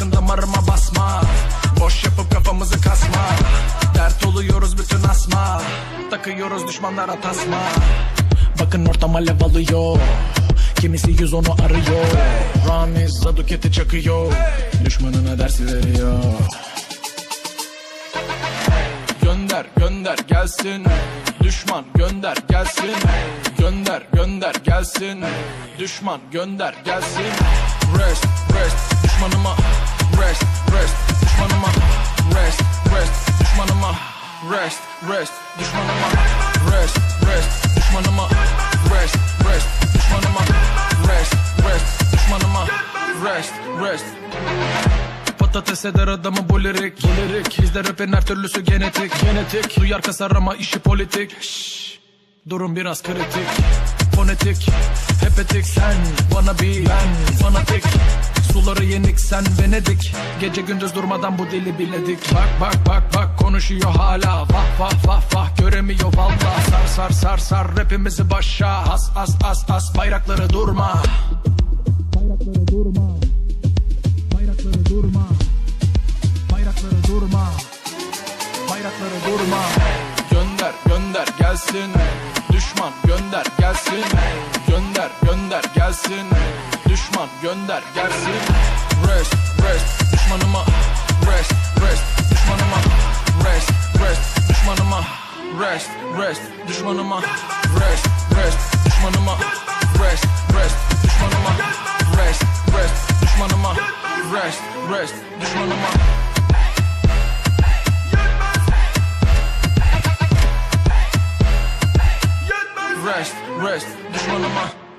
sakın damarıma basma. Boş yapıp kafamızı kasma. Dert oluyoruz bütün asma. Takıyoruz düşmanlara tasma. Bakın ortam alev alıyor. Kimisi 110'u arıyor. Ramiz Zaduket'i çakıyor. Düşmanına dersi veriyor. Gönder gönder gelsin. Düşman gönder gelsin. Gönder gönder gelsin. Düşman gönder gelsin. Rest rest düşmanıma Rest rest düşmanıma. Rest rest düşmanıma. Rest rest düşmanıma. Rest rest düşmanıma. Rest rest düşmanıma. Rest rest düşmanıma. Rest rest. Patates eder adamı bu lirik Lirik Bizde rapin her türlüsü genetik. Genetik. Duyar kasar ama işi politik. Şşş. Durum biraz kritik. Fonetik. Hep etik. Sen Bana bir ben. Fanatik Suları yenik sen Venedik Gece gündüz durmadan bu dili biledik Bak bak bak bak konuşuyor hala. Vah vah vah vah göremiyor valla Sar sar sar sar rapimizi başa. As as as as bayrakları durma. Bayrakları durma. Bayrakları durma. Bayrakları durma. Bayrakları durma. Gönder gönder gelsin. Düşman gönder gelsin. Gönder gönder gelsin Düşman gönder gelsin. Rest rest düşmanıma. Rest rest düşmanıma. Rest rest düşmanıma. Rest rest düşmanıma. Rest rest düşmanıma. Rest rest düşmanıma. Rest rest düşmanıma. Rest rest düşmanıma. Rest rest düşmanıma